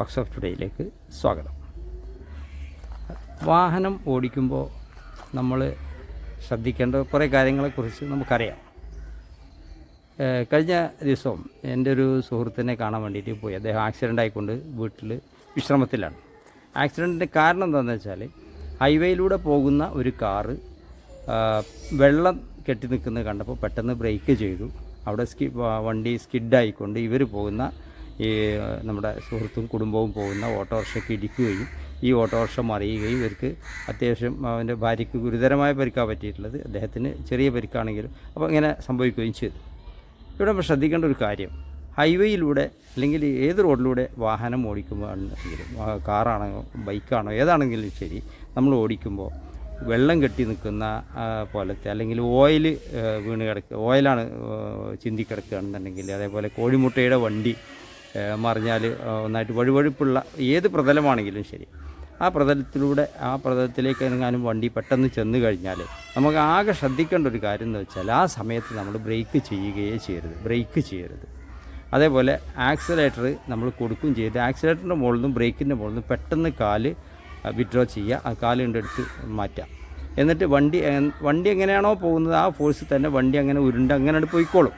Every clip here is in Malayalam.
ടോക്സ് ഓഫ് ടുഡേയിലേക്ക് സ്വാഗതം. വാഹനം ഓടിക്കുമ്പോൾ നമ്മൾ ശ്രദ്ധിക്കേണ്ട കുറേ കാര്യങ്ങളെക്കുറിച്ച് നമുക്കറിയാം. കഴിഞ്ഞ ദിവസം എന്റെ ഒരു സുഹൃത്തിനെ കാണാൻ വേണ്ടിയിട്ട് പോയി. അദ്ദേഹം ആക്സിഡന്റ് ആയിക്കൊണ്ട് വീട്ടിൽ വിശ്രമത്തിലാണ്. ആക്സിഡന്റിന്റെ കാരണം എന്താണെന്ന് വെച്ചാൽ ഹൈവേയിലൂടെ പോകുന്ന ഒരു കാറ് വെള്ളം കെട്ടി നിൽക്കുന്നത് കണ്ടപ്പോൾ പെട്ടെന്ന് ബ്രേക്ക് ചെയ്തു. അവിടെ സ്കി വണ്ടി സ്കിഡായിക്കൊണ്ട് ഇവർ പോകുന്ന ഈ നമ്മുടെ സുഹൃത്തും കുടുംബവും പോകുന്ന ഓട്ടോറിക്ഷയ്ക്ക് ഇടിക്കുകയും ഈ ഓട്ടോറിക്ഷ മറിയുകയും ഇവർക്ക് അത്യാവശ്യം അവന്റെ ഭാര്യയ്ക്ക് ഗുരുതരമായ പരിക്കാണ് പറ്റിയിട്ടുള്ളത്. അദ്ദേഹത്തിന് ചെറിയ പരിക്കാണെങ്കിലും അപ്പോൾ ഇങ്ങനെ സംഭവിക്കുകയും ചെയ്തു. ഇവിടെ നമ്മൾ ശ്രദ്ധിക്കേണ്ട ഒരു കാര്യം ഹൈവേയിലൂടെ അല്ലെങ്കിൽ ഏത് റോഡിലൂടെ വാഹനം ഓടിക്കുമ്പോഴാണെങ്കിലും കാറാണോ ബൈക്കാണോ ഏതാണെങ്കിലും ശരി നമ്മൾ ഓടിക്കുമ്പോൾ വെള്ളം കെട്ടി നിൽക്കുന്ന പോലത്തെ അല്ലെങ്കിൽ ഓയിൽ വീണ് കിടക്കുക ഓയിലാണ് ചിന്തി കിടക്കുകയാണെന്നുണ്ടെങ്കിൽ അതേപോലെ കോഴിമുട്ടയുടെ വണ്ടി മറിഞ്ഞാൽ ഒന്നായിട്ട് വഴുവഴുപ്പുള്ള ഏത് പ്രതലമാണെങ്കിലും ശരി. ആ പ്രതലത്തിലൂടെ ആ പ്രതലത്തിലേക്ക് എങ്ങാനും വണ്ടി പെട്ടെന്ന് ചെന്ന് കഴിഞ്ഞാൽ നമുക്ക് ആകെ ശ്രദ്ധിക്കേണ്ട ഒരു കാര്യം എന്ന് വെച്ചാൽ ആ സമയത്ത് നമ്മൾ ബ്രേക്ക് ചെയ്യുകയേ ചെയ്യരുത്. ബ്രേക്ക് ചെയ്യരുത്. അതേപോലെ ആക്സിലേറ്റർ നമ്മൾ കൊടുക്കുകയും ചെയ്ത് ആക്സിലേറ്ററിന്റെ മുകളിൽ നിന്നും ബ്രേക്കിന്റെ മുകളിൽ നിന്നും പെട്ടെന്ന് കാൽ വിഡ്രോ ചെയ്യുക ആ കാൽ അടുത്ത് മാറ്റാം എന്നിട്ട് വണ്ടി വണ്ടി എങ്ങനെയാണോ പോകുന്നത് ആ ഫോഴ്സിൽ തന്നെ വണ്ടി അങ്ങനെ ഉരുണ്ട് അങ്ങനെ പോയിക്കോളും.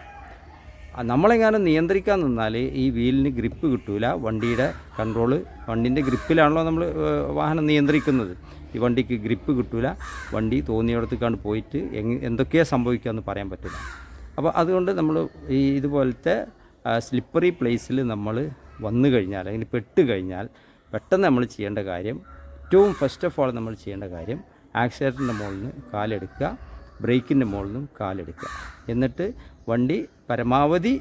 നമ്മളെങ്ങാനും നിയന്ത്രിക്കാൻ നിന്നാൽ ഈ വീലിന് ഗ്രിപ്പ് കിട്ടൂല. വണ്ടിയുടെ കൺട്രോൾ വണ്ടിന്റെ ഗ്രിപ്പിലാണല്ലോ നമ്മൾ വാഹനം നിയന്ത്രിക്കുന്നത്. ഈ വണ്ടിക്ക് ഗ്രിപ്പ് കിട്ടൂല. വണ്ടി തോന്നിയിടത്തേക്കാണ് പോയിട്ട് എന്തൊക്കെയാണ് സംഭവിക്കുകയെന്ന് പറയാൻ പറ്റില്ല. അപ്പോൾ അതുകൊണ്ട് നമ്മൾ ഈ ഇതുപോലത്തെ സ്ലിപ്പറി പ്ലേസിൽ നമ്മൾ വന്നു കഴിഞ്ഞാൽ അല്ലെങ്കിൽ പെട്ട് കഴിഞ്ഞാൽ പെട്ടെന്ന് നമ്മൾ ചെയ്യേണ്ട കാര്യം ഏറ്റവും ഫസ്റ്റ് ഓഫ് ഓൾ നമ്മൾ ചെയ്യേണ്ട കാര്യം ആക്സിലേറ്ററിന്റെ മുകളിൽ നിന്ന് കാലെടുക്കുക ബ്രേക്കിന്റെ മുകളിൽ നിന്നും കാലെടുക്കുക. എന്നിട്ട് വണ്ടി പരമാവധി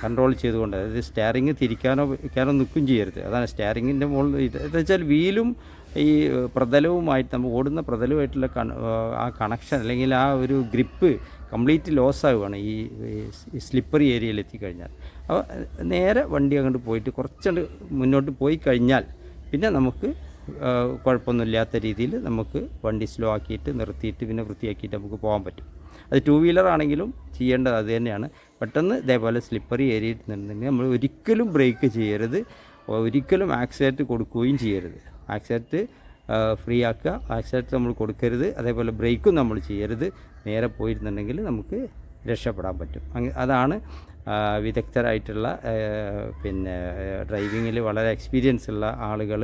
കൺട്രോൾ ചെയ്തുകൊണ്ട് അതായത് സ്റ്റാറിങ് തിരിക്കാനോ വയ്ക്കാനോ നിൽക്കും ചെയ്യരുത്. അതാണ് സ്റ്റാറിങ്ങിന്റെ മുകളിൽ ഇത്. വെച്ചാൽ വീലും ഈ പ്രതലവുമായിട്ട് നമ്മൾ ഓടുന്ന പ്രതലവുമായിട്ടുള്ള ആ കണക്ഷൻ അല്ലെങ്കിൽ ആ ഒരു ഗ്രിപ്പ് കംപ്ലീറ്റ് ലോസ് ആവുകയാണ് ഈ സ്ലിപ്പറി ഏരിയയിൽ എത്തിക്കഴിഞ്ഞാൽ. അപ്പോൾ നേരെ വണ്ടി അങ്ങോട്ട് പോയിട്ട് കുറച്ചുകൊണ്ട് മുന്നോട്ട് പോയി കഴിഞ്ഞാൽ പിന്നെ നമുക്ക് കുഴപ്പമൊന്നുമില്ലാത്ത രീതിയിൽ നമുക്ക് വണ്ടി സ്ലോ ആക്കിയിട്ട് നിർത്തിയിട്ട് പിന്നെ വൃത്തിയാക്കിയിട്ട് നമുക്ക് പോകാൻ പറ്റും. അത് ടു വീലർ ആണെങ്കിലും ചെയ്യേണ്ടത് അത് തന്നെയാണ്. പെട്ടെന്ന് ഇതേപോലെ സ്ലിപ്പറി ഏരിയ നിന്നുണ്ടെങ്കിൽ നമ്മൾ ഒരിക്കലും ബ്രേക്ക് ചെയ്യരുത്. ഒരിക്കലും ആക്സിഡന്റ് കൊടുക്കുകയും ചെയ്യരുത്. ആക്സിഡന്റ് ഫ്രീ ആക്കുക. ആക്സിഡന്റ് നമ്മൾ കൊടുക്കരുത്. അതേപോലെ ബ്രേക്കും നമ്മൾ ചെയ്യരുത്. നേരെ പോയിരുന്നുണ്ടെങ്കിൽ നമുക്ക് രക്ഷപ്പെടാൻ പറ്റും. അതാണ് വിദഗ്ധരായിട്ടുള്ള പിന്നെ ഡ്രൈവിങ്ങിൽ വളരെ എക്സ്പീരിയൻസ് ഉള്ള ആളുകൾ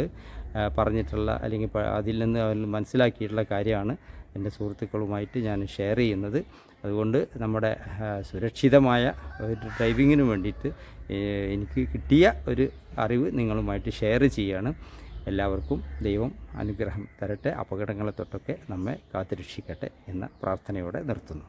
പറഞ്ഞിട്ടുള്ള അല്ലെങ്കിൽ അതിൽ നിന്ന് അവർ മനസ്സിലാക്കിയിട്ടുള്ള കാര്യമാണ് എന്റെ സുഹൃത്തുക്കളുമായിട്ട് ഞാൻ ഷെയർ ചെയ്യുന്നത്. അതുകൊണ്ട് നമ്മുടെ സുരക്ഷിതമായ ഒരു ഡ്രൈവിങ്ങിന് വേണ്ടിയിട്ട് എനിക്ക് കിട്ടിയ ഒരു അറിവ് നിങ്ങളുമായിട്ട് ഷെയർ ചെയ്യുകയാണ് എല്ലാവർക്കും ദൈവം അനുഗ്രഹം തരട്ടെ അപകടങ്ങളെ തൊട്ടൊക്കെ നമ്മെ കാത്തുരക്ഷിക്കട്ടെ എന്ന പ്രാർത്ഥനയോടെ നിർത്തുന്നു.